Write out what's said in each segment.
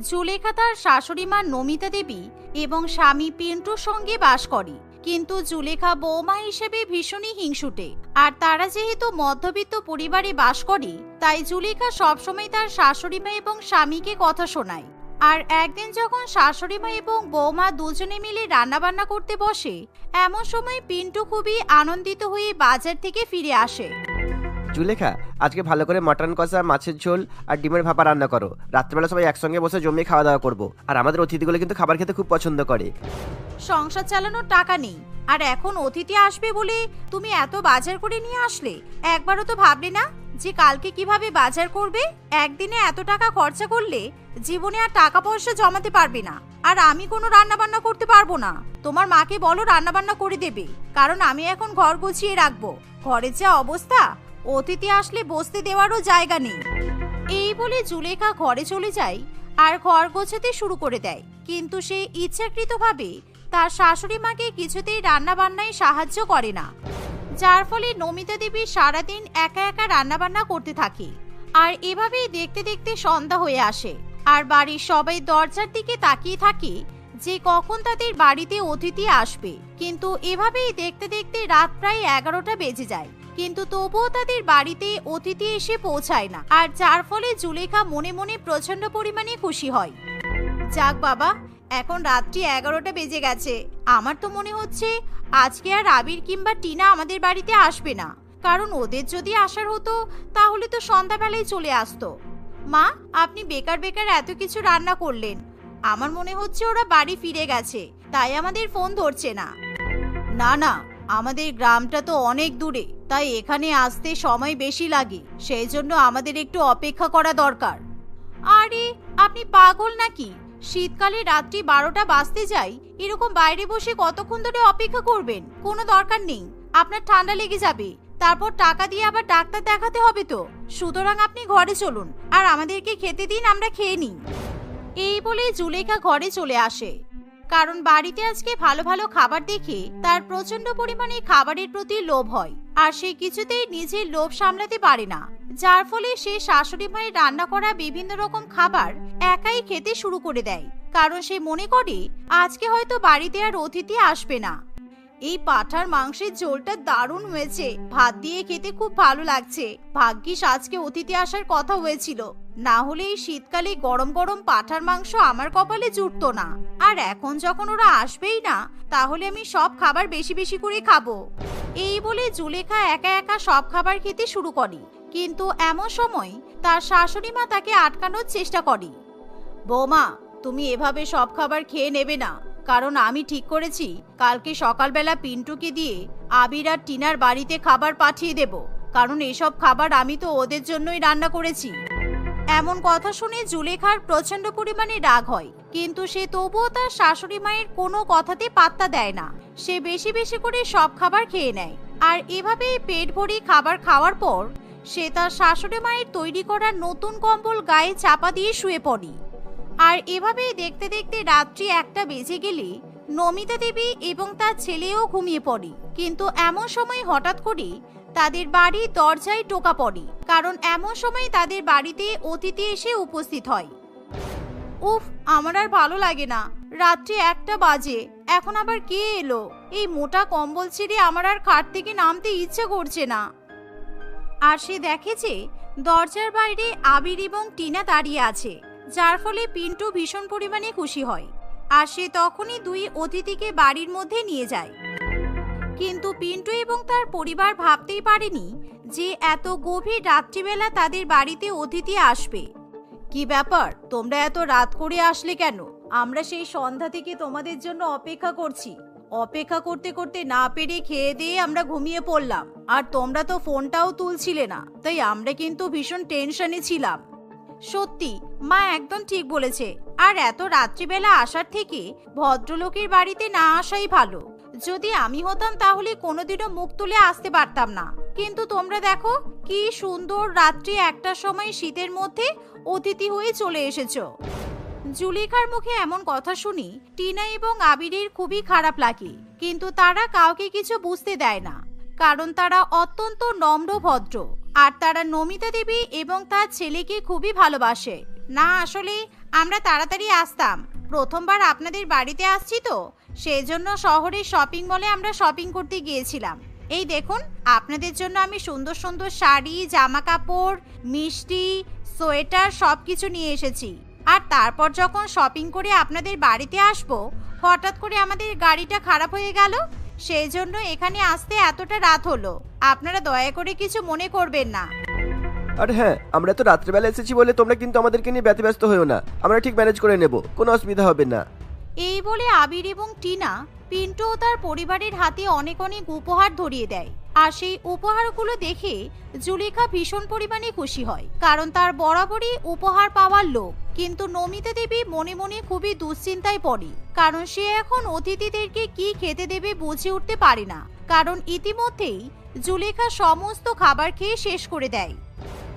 জুলেখা তার শাশুড়ি মা নমিতা দেবী এবং স্বামী পিন্টুর সঙ্গে বাস করে। কিন্তু জুলেখা বৌমা হিসেবে ভীষণই হিংসুটে। আর তারা যেহেতু মধ্যবিত্ত পরিবারে বাস করে, তাই জুলেখা সবসময় তার শাশুড়ি মা এবং স্বামীকে কথা শোনায়। আর একদিন যখন শাশুড়ি মা এবং বৌমা দুজনে মিলে রান্নাবান্না করতে বসে, এমন সময় পিন্টু খুবই আনন্দিত হয়ে বাজার থেকে ফিরে আসে। জুলেখা আজকে ভালো করে মটন কষা, মাছের ঝোল আর ডিমের ভাপা রান্না করো। রাত্রেবেলা সবাই একসঙ্গে বসে জমিয়ে খাওয়া দাওয়া করব। আর আমাদের অতিথিগুলো কিন্তু খাবার খেতে খুব পছন্দ করে। সংসার চালানোর টাকা নেই। আর এখন অতিথি আসবে বলে তুমি এত বাজার করে নিয়ে আসলে? একবারও তো ভাবলে না যে কালকে কীভাবে বাজার করবে? একদিনে এত টাকা খরচা করলে জীবনে আর টাকা পয়সা জমাতে পারবে না। আর আমি কোনো রান্না বান্না করতে পারব না। তোমার মাকে বলো রান্না বান্না করে দেবে। কারণ আমি এখন ঘর গুছিয়ে রাখব। ঘরের যা অবস্থা অতিথি আসলে বসতে দেওয়ারও জায়গা নেই। এই বলে জুলেখা ঘরে চলে যায় আর ঘর গোছাতে শুরু করে দেয়। কিন্তু সে ইচ্ছাকৃতভাবে তার শাশুড়ি মাকে কিছুতেই রান্না বান্নায় সাহায্য করে না। যার ফলে নমিতা দেবী সারাদিন একা একা রান্না বান্না করতে থাকে। আর এভাবেই দেখতে দেখতে সন্ধ্যা হয়ে আসে। আর বাড়ির সবাই দরজার দিকে তাকিয়ে থাকে যে কখন তাদের বাড়িতে অতিথি আসবে। কিন্তু এভাবেই দেখতে দেখতে রাত প্রায় এগারোটা বেজে যায়। কিন্তু তবুও তাদের বাড়িতে অতিথি এসে পৌঁছায় না। আর যার ফলে জুলেখা মনে মনে প্রচণ্ড পরিমাণে খুশি হয়। যাক বাবা, এখন রাত্রি এগারোটা বেজে গেছে। আমার তো মনে হচ্ছে আজকে আর আবির কিংবা টিনা আমাদের বাড়িতে আসবে না। কারণ ওদের যদি আসার হতো, তাহলে তো সন্ধ্যাবেলায় চলে আসতো। মা, আপনি বেকার বেকার এত কিছু রান্না করলেন। আমার মনে হচ্ছে ওরা বাড়ি ফিরে গেছে, তাই আমাদের ফোন ধরছে না। না না আমাদের গ্রামটা তো অনেক দূরে, তাই এখানে আসতে সময় বেশি লাগে, সেই জন্য আমাদের একটু অপেক্ষা করা দরকার। আরে, আপনি পাগল নাকি? শীতকালে রাত্রি বারোটা বাজতে যাই এরকম বাইরে বসে কতক্ষণ ধরে অপেক্ষা করবেন? কোনো দরকার নেই, আপনার ঠান্ডা লেগে যাবে, তারপর টাকা দিয়ে আবার ডাক্তার দেখাতে হবে তো। সুতরাং আপনি ঘরে চলুন, আর আমাদেরকে খেতে দিন, আমরা খেয়ে নিই। এই বলে জুলেখা ঘরে চলে আসে। কারণ বাড়িতে আজকে ভালো ভালো খাবার দেখে তার প্রচণ্ড পরিমাণে খাবারের প্রতি লোভ হয়, আর সে কিছুতেই নিজের লোভ সামলাতে পারে না। যার ফলে সে শাশুড়ি মায়ের রান্না করা বিভিন্ন রকম খাবার একাই খেতে শুরু করে দেয়। কারণ সে মনে করে, আজকে হয়তো বাড়িতে আর অতিথি আসবে না। এই পাঠার মাংসের ঝোলটা দারুণ হয়েছে। ভাত দিয়ে খেতে খুব ভালো লাগছে। ভাগ্যিস আজকে অতিথি আসার কথা হয়েছিল। না হলে এই শীতকালে গরম গরম পাঠার মাংস আমার কপালে জুটতো না। আর এখন যখন ওরা আসবেই না, তাহলে আমি সব খাবার বেশি বেশি করে খাব। এই বলে জুলেখা একা একা সব খাবার খেতে শুরু করে। কিন্তু এমন সময় তার শাশুড়ি মা তাকে আটকানোর চেষ্টা করে। বৌমা, তুমি এভাবে সব খাবার খেয়ে নেবে না। কারণ আমি ঠিক করেছি। কালকে সকালবেলা পিন্টুকে দিয়ে আবির আর টিনার বাড়িতে খাবার পাঠিয়ে দেব। কারণ এসব খাবার আমি তো ওদের জন্যই রান্না করেছি। এমন কথা শুনে জুলেখার প্রচণ্ড পরিমাণে রাগ হয়। কিন্তু সে তবুও তার শাশুড়ি মায়ের কোনো কথাতে পাত্তা দেয় না। সে বেশি বেশি করে সব খাবার খেয়ে নেয়। আর এভাবেই পেট ভরি খাবার খাওয়ার পর সে তার শাশুড়ি মায়ের তৈরি করা নতুন কম্বল গায়ে চাপা দিয়ে শুয়ে পড়ে। আর এভাবেই দেখতে দেখতে রাত্রি একটা বেজে গেলে নমিতা দেবী এবং তার ছেলেও ঘুমিয়ে পড়ে। কিন্তু এমন সময় হঠাৎ করে তাদের বাড়ির দরজায় টোকা পড়ে, কারণ এমন সময় তাদের বাড়িতে অতিথি এসে উপস্থিত হয়। উফ, আমার আর ভালো লাগে না। রাত্রি একটা বাজে, এখন আবার কে এলো? এই মোটা কম্বল ছেড়ে আমার আর খাট থেকে নামতে ইচ্ছে করছে না। আর সে দেখে যে দরজার বাইরে আবির এবং টিনা দাঁড়িয়ে আছে। যার ফলে পিন্টু ভীষণ পরিমাণে খুশি হয় আর সে তখনই দুই অতিথিকে বাড়ির মধ্যে নিয়ে যায়। কিন্তু পিন্টু এবং তার পরিবার ভাবতেই পারেনি যে এত গভীর রাত্রিবেলা তাদের বাড়িতে অতিথি আসবে। কি ব্যাপার? তোমরা এত রাত করে আসলে কেন? আমরা সেই সন্ধ্যা থেকে তোমাদের জন্য অপেক্ষা করছি। অপেক্ষা করতে করতে না পেরে খেয়ে দিয়ে আমরা ঘুমিয়ে পড়লাম। আর তোমরা তো ফোনটাও তুলছিলে না, তাই আমরা কিন্তু ভীষণ টেনশনে ছিলাম। সত্যি, মা একদম ঠিক বলেছে। আর এত রাত্রিবেলা আসার থেকে ভদ্রলোকের বাড়িতে না আসাই ভালো। যদি আমি হতাম তাহলে কোনোদিনও মুখ তুলে আসতে পারতাম না। কিন্তু তোমরা দেখো, কি সুন্দর রাত্রি একটার সময় শীতের মধ্যে অতিথি হয়ে চলে এসেছ। জুলেখার মুখে এমন কথা শুনি টিনা এবং আবিরের খুবই খারাপ লাগে। কিন্তু তারা কাউকে কিছু বুঝতে দেয় না। কারণ তারা অত্যন্ত নম্র ভদ্র। আর তারা নমিতা দেবী এবং তার ছেলেকে খুবই ভালোবাসে। না, আসলে আমরা তাড়াতাড়ি আসতাম। প্রথমবার আপনাদের বাড়িতে আসছি তো সেই জন্য শহরের শপিং মলে আমরা শপিং করতে গিয়েছিলাম। এই দেখুন, আপনাদের জন্য আমি সুন্দর সুন্দর শাড়ি জামা কাপড় মিষ্টি, সোয়েটার সব কিছু নিয়ে এসেছি। আর তারপর যখন শপিং করে আপনাদের বাড়িতে আসব, হঠাৎ করে আমাদের গাড়িটা খারাপ হয়ে গেল। সেই জন্য এখানে আসতে এতটা রাত হলো। আপনারা দয়া করে কিছু মনে করবেন না। আর হ্যাঁ আমরা তো রাত্রেবেলা এসেছি বলে তোমরা কিন্তু আমাদেরকে নিয়ে ব্যতিব্যস্ত হয়েও না। আমরা ঠিক ম্যানেজ করে নেব কোনো অসুবিধা হবে না। এই বলে আবির এবং টিনা পিন্টু ও তার পরিবারের হাতে অনেক অনেক উপহার ধরিয়ে দেয়। আর সেই উপহারগুলো দেখে জুলেখা ভীষণ পরিমাণে খুশি হয় কারণ তার বরাবরই উপহার পাওয়ার লোক। কিন্তু নমিতা দেবী মনে মনে খুবই দুশ্চিন্তায় পড়ে কারণ সে এখন অতিথিদেরকে কি খেতে দেবে বুঝে উঠতে পারে না। কারণ ইতিমধ্যেই জুলেখা সমস্ত খাবার খেয়ে শেষ করে দেয়।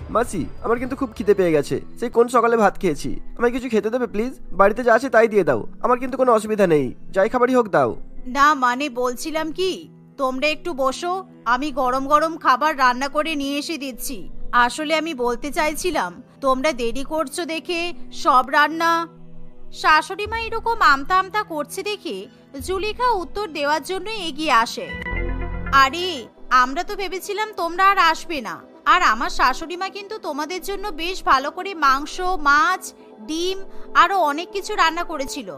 মাসি আমার কিন্তু খুব খিদে পেয়ে গেছে। সেই কোন সকালে ভাত খেয়েছি? আমায় কিছু খেতে দেবে প্লিজ? বাড়িতে যা আছে তাই দিয়ে দাও। আমার কিন্তু কোনো অসুবিধা নেই। যাই খাবারই হোক দাও। না মানে বলছিলাম কি তোমরা একটু বসো, আমি গরম গরম খাবার রান্না করে নিয়ে এসে দিচ্ছি। আসলে আমি বলতে চাইছিলাম, তোমরা দেরি করছ দেখে সব রান্না। শাশুড়ি মা এরকম আমতা আমতা করছে দেখে জুলিখা উত্তর দেওয়ার জন্য এগিয়ে আসে। আরে, আমরা তো ভেবেছিলাম তোমরা আর আসবে না। আর আমার শাশুড়ি মা কিন্তু তোমাদের জন্য বেশ ভালো করে মাংস, মাছ, ডিম আরও অনেক কিছু রান্না করেছিল।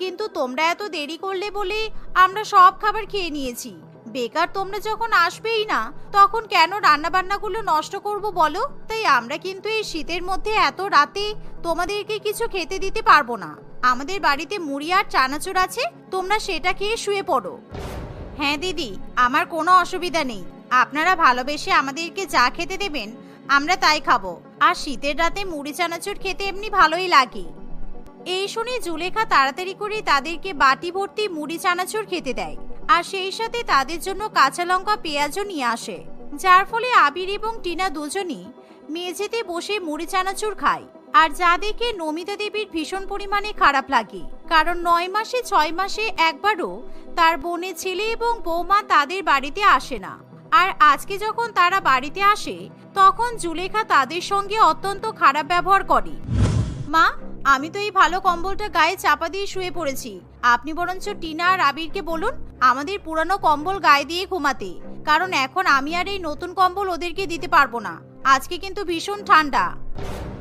কিন্তু তোমরা এত দেরি করলে বলে আমরা সব খাবার খেয়ে নিয়েছি। বেকার তোমরা যখন আসবেই না, তখন কেন রান্না বান্নাগুলো নষ্ট করব বলো? তাই আমরা কিন্তু এই শীতের মধ্যে এত রাতে তোমাদেরকে কিছু খেতে দিতে পারব না। আমাদের বাড়িতে মুড়ি আর চানাচুর আছে, তোমরা সেটা খেয়ে শুয়ে পড়ো। হ্যাঁ দিদি, আমার কোনো অসুবিধা নেই। আপনারা ভালোবেসে আমাদেরকে যা খেতে দেবেন, আমরা তাই খাব। আর শীতের রাতে মুড়ি চানাচুর খেতে এমনি ভালোই লাগে। এই শুনে জুলেখা তাড়াতাড়ি করে তাদেরকে বাটি ভর্তি মুড়ি চানাচুর খেতে দেয়। আর সেই সাথে তাদের জন্য কাঁচা লঙ্কা, পেঁয়াজও নিয়ে আসে। যার ফলে আবির এবং টিনা দুজনই মেঝেতে বসে মুড়ি চানাচুর খায়। আর যা দেখে নমিতা দেবীর ভীষণ পরিমাণে খারাপ লাগে। কারণ নয় মাসে, ছয় মাসে একবারও তার বোনের ছেলে এবং বৌমা তাদের বাড়িতে আসে না। আর আজকে যখন তারা বাড়িতে আসে, তখন জুলেখা তাদের সঙ্গে অত্যন্ত খারাপ ব্যবহার করে। মা আমি তো এই ভালো কম্বলটা গায়ে চাপা দিয়ে শুয়ে পড়েছি। আপনি বরঞ্চ টিনা আর আবিরকে বলুন, আমাদের পুরানো কম্বল গায়ে দিয়ে ঘুমাতে। কারণ এখন আমি আর এই নতুন কম্বল ওদেরকে দিতে পারব না। আজকে কিন্তু ভীষণ ঠান্ডা।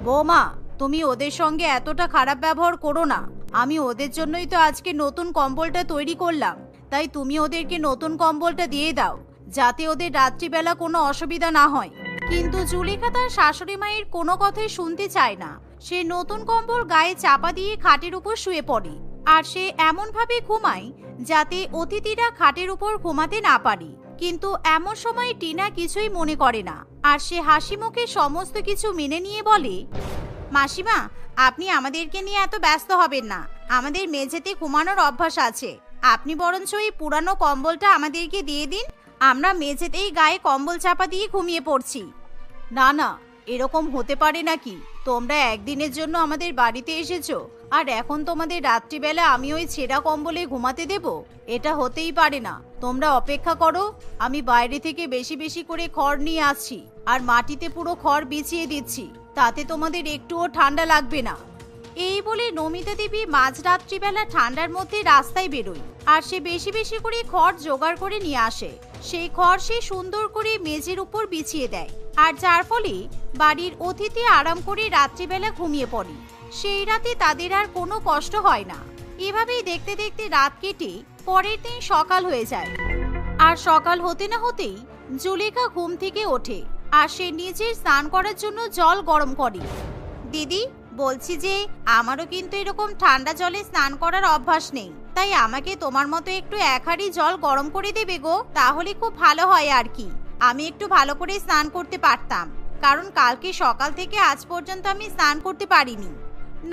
বৌমা, তুমি ওদের সঙ্গে এতটা খারাপ ব্যবহার করো না। আমি ওদের জন্যই তো আজকে নতুন কম্বলটা তৈরি করলাম। তাই তুমি ওদেরকে নতুন কম্বলটা দিয়ে দাও, যাতে ওদের রাত্রিবেলা কোনো অসুবিধা না হয়। কিন্তু জুলেখা তার শাশুড়ি মায়ের কোনো কথাই শুনতে চায় না। সে নতুন কম্বল গায়ে চাপা দিয়ে খাটের উপর শুয়ে পড়ে আর সে এমন ভাবে ঘুমায় যাতে অতিথিরা খাটের উপর ঘুমাতে না পারে। কিন্তু এমন সময় টিনা কিছুই মনে করে না আর সে হাসি মুখে সমস্ত কিছু মেনে নিয়ে বলে, মাসিমা, আপনি আমাদেরকে নিয়ে এত ব্যস্ত হবেন না। আমাদের মেঝেতে ঘুমানোর অভ্যাস আছে। আপনি বরঞ্চ এই পুরানো কম্বলটা আমাদেরকে দিয়ে দিন আমরা মেঝেতেই গায়ে কম্বল চাপা দিয়ে ঘুমিয়ে পড়ছি। না না, এরকম হতে পারে নাকি? তোমরা একদিনের জন্য আমাদের বাড়িতে এসেছ, আর এখন তোমাদের রাত্রিবেলা আমি ওই ছেঁড়া কম্বলে ঘুমাতে দেব? এটা হতেই পারে না। তোমরা অপেক্ষা করো, আমি বাইরে থেকে বেশি বেশি করে খড় নিয়ে আসছি, আর মাটিতে পুরো খড় বিছিয়ে দিচ্ছি, তাতে তোমাদের একটুও ঠান্ডা লাগবে না। এই বলে নমিতা দেবী মাঝরাত্রিবেলা ঠান্ডার মধ্যে রাস্তায় বেরোয়, আর সে বেশি বেশি করে খড় জোগাড় করে নিয়ে আসে। সেই খড় সে সুন্দর করে মেঝের উপর বিছিয়ে দেয়। আর যার ফলে বাড়ির অতিথি আরাম করে রাত্রিবেলা ঘুমিয়ে পড়ে। সেই রাতে তাদের আর কোনো কষ্ট হয় না। এভাবেই দেখতে দেখতে রাত কেটে পরের দিন সকাল হয়ে যায়। আর সকাল হতে না হতেই জুলেখা ঘুম থেকে ওঠে আর সে নিজের স্নান করার জন্য জল গরম করে। দিদি, বলছি যে, আমারও কিন্তু এরকম ঠান্ডা জলে স্নান করার অভ্যাস নেই। তাই আমাকে তোমার মতো একটু এক হাঁড়ি জল গরম করে দেবে গো, তাহলে খুব ভালো হয় আর কি। আমি একটু ভালো করে স্নান করতে পারতাম, কারণ কালকে সকাল থেকে আজ পর্যন্ত আমি স্নান করতে পারিনি।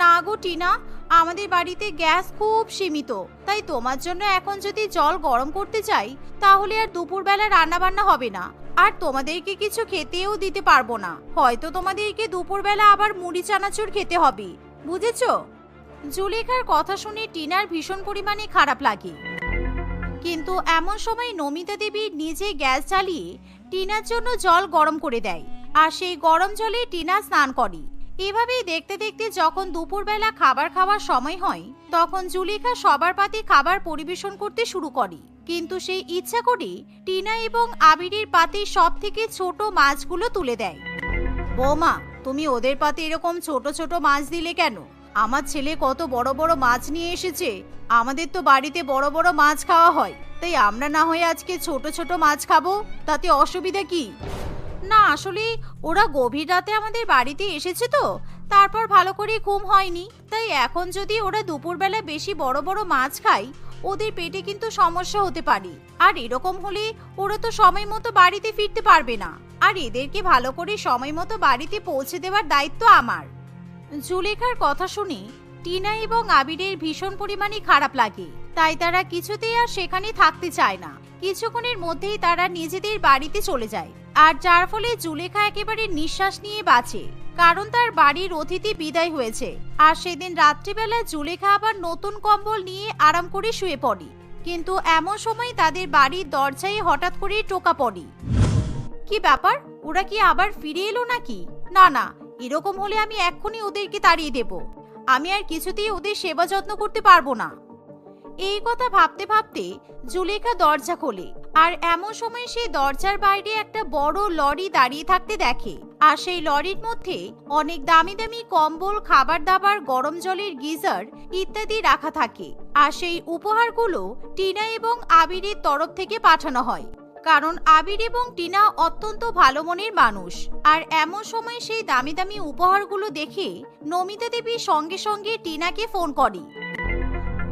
না গো টিনা, আমাদের বাড়িতে গ্যাস খুব সীমিত, তাই তোমার জন্য এখন যদি জল গরম করতে চাই, তাহলে আর দুপুরবেলা রান্না বান্না হবে না। আর তোমাদেরকে কিছু খেতেও দিতে পারব না। হয়তো তোমাদেরকে দুপুরবেলা আবার মুড়ি চানাচুর খেতে হবে, বুঝেছ? জুলেখার কথা শুনে টিনার ভীষণ পরিমাণে খারাপ লাগে। কিন্তু এমন সময় নমিতা দেবী নিজে গ্যাস জ্বালিয়ে টিনার জন্য জল গরম করে দেয় আর সেই গরম জলে টিনা স্নান করে। এভাবেই দেখতে দেখতে যখন দুপুরবেলা খাবার খাওয়ার সময় হয়, তখন জুলেখা সবার পাতে খাবার পরিবেশন করতে শুরু করে। কিন্তু সেই ইচ্ছা করে টিনা এবং আবিরের পাতে সব থেকে ছোট মাছগুলো তুলে দেয়। বৌমা, তুমি ওদের পাতে এরকম ছোট ছোট মাছ দিলে কেন? আমার ছেলে কত বড় বড় মাছ নিয়ে এসেছে। আমাদের তো বাড়িতে বড় বড় মাছ খাওয়া হয়। তাই আমরা না হয়ে আজকে ছোট ছোট মাছ খাব। তাতে অসুবিধা কি? না, আসলে ওরা গভীর রাতে আমাদের বাড়িতে এসেছে তো। তারপর ভালো করে ঘুম হয়নি। তাই এখন যদি ওরা দুপুরবেলা বেশি বড় বড় মাছ খায়, ওদের পেটে কিন্তু সমস্যা হতে পারে। আর এরকম হলে ওরা তো সময় মতো বাড়িতে ফিরতে পারবে না। আর এদেরকে ভালো করে সময় মতো বাড়িতে পৌঁছে দেওয়ার দায়িত্ব আমার। জুলেখার কথা শুনে টিনা এবং আবিরের ভীষণ পরিমাণে খারাপ লাগে। তাই তারা কিছুতেই আর সেখানে থাকতে চায় না। কিছুক্ষণের মধ্যেই তারা নিজেদের বাড়িতে চলে যায়। আর যার ফলে জুলেখা একেবারে নিঃশ্বাস নিয়ে বাঁচে, কারণ তার বাড়ির অতিথি বিদায় হয়েছে। আর সেদিন রাত্রিবেলা জুলেখা আবার নতুন কম্বল নিয়ে আরাম করে শুয়ে পড়ে। কিন্তু এমন সময় তাদের বাড়ির দরজায় হঠাৎ করে টোকা পড়ে। কি ব্যাপার? ওরা কি আবার ফিরে এলো নাকি? না না এরকম হলে আমি এক্ষুনি ওদেরকে তাড়িয়ে দেব। আমি আর কিছুতেই ওদের সেবা যত্ন করতে পারব না। এই কথা ভাবতে ভাবতে জুলেখা দরজা খোলে আর এমন সময় সে দরজার বাইরে একটা বড় লরি দাঁড়িয়ে থাকতে দেখে আর সেই লরির মধ্যে অনেক দামি দামি কম্বল খাবার দাবার গরম জলের গিজার ইত্যাদি রাখা থাকে। আর সেই উপহারগুলো টিনা এবং আবিরের তরফ থেকে পাঠানো হয়। কারণ আবির এবং টিনা অত্যন্ত ভালো মনের মানুষ। আর এমন সময় সেই দামি দামি উপহারগুলো দেখে নমিতা দেবী সঙ্গে সঙ্গে টিনাকে ফোন করে।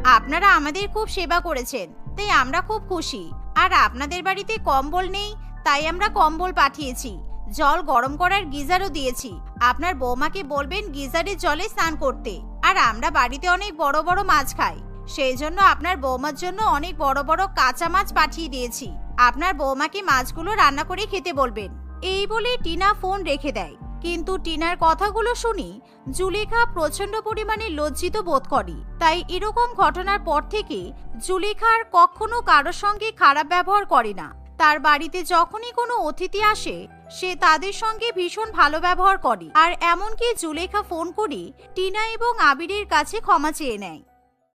আপনারা আমাদের খুব সেবা করেছেন, তাই আমরা খুব খুশি। আর আপনাদের বাড়িতে কম্বল নেই, তাই আমরা কম্বল পাঠিয়েছি। জল গরম করার গিজারও দিয়েছি। আপনার বৌমাকে বলবেন গিজারের জলে স্নান করতে। আর আমরা বাড়িতে অনেক বড় বড় মাছ খাই। সেই জন্য আপনার বৌমার জন্য অনেক বড় বড় কাঁচা মাছ পাঠিয়ে দিয়েছি। আপনার বৌমাকে মাছগুলো রান্না করে খেতে বলবেন? এই বলে টিনা ফোন রেখে দেয়। কিন্তু টিনার কথাগুলো শুনি জুলেখা প্রচণ্ড পরিমাণে লজ্জিত বোধ করে। তাই এরকম ঘটনার পর থেকে জুলেখা আর কখনো কারোর সঙ্গে খারাপ ব্যবহার করে না। তার বাড়িতে যখনই কোনো অতিথি আসে, সে তাদের সঙ্গে ভীষণ ভালো ব্যবহার করে। আর এমনকি জুলেখা ফোন করে টিনা এবং আবিরের কাছে ক্ষমা চেয়ে নেয়।